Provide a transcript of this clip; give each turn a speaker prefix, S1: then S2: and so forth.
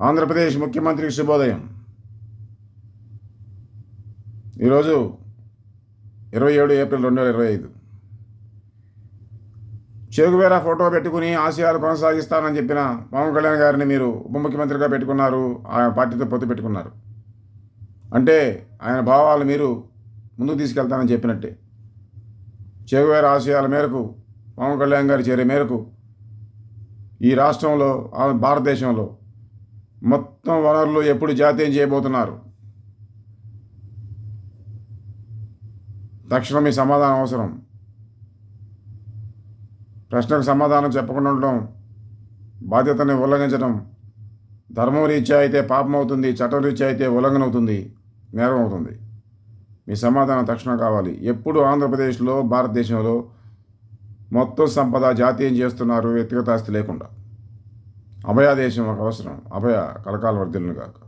S1: ఆంధ్రప్రదేశ్ ముఖ్యమంత్రికి శుభోదయం. ఈరోజు ఇరవై ఏడు ఏప్రిల్ రెండు వేల ఇరవై ఐదు. చెగువేరా ఫోటో పెట్టుకుని ఆశయాలు కొనసాగిస్తానని చెప్పిన పవన్ కళ్యాణ్ గారిని మీరు ఉప ముఖ్యమంత్రిగా పెట్టుకున్నారు ఆయన పార్టీతో పొత్తు పెట్టుకున్నారు. అంటే ఆయన భావాలు మీరు ముందుకు తీసుకెళ్తానని చెప్పినట్టే. చెగువేర ఆశయాల మేరకు పవన్ కళ్యాణ్ గారి చేరే మేరకు ఈ రాష్ట్రంలో ఆ భారతదేశంలో మొత్తం వనరులు ఎప్పుడు జాతీయం చేయబోతున్నారు? తక్షణం మీ సమాధానం అవసరం. ప్రశ్నకు సమాధానం చెప్పకుండా ఉండడం బాధ్యతని ఉల్లంఘించడం ధర్మం రీత్యా అయితే పాపం అవుతుంది చట్టం రీత్యా అయితే ఉల్లంఘన అవుతుంది నేరం అవుతుంది మీ సమాధానం తక్షణం కావాలి. ఎప్పుడు ఆంధ్రప్రదేశ్లో భారతదేశంలో మొత్తం సంపద జాతీయం చేస్తున్నారు వ్యక్తిగత ఆస్తి లేకుండా. అభయాదేశం ఒక అవసరం. అభయ కలకాల వర్ధిల్లును కాక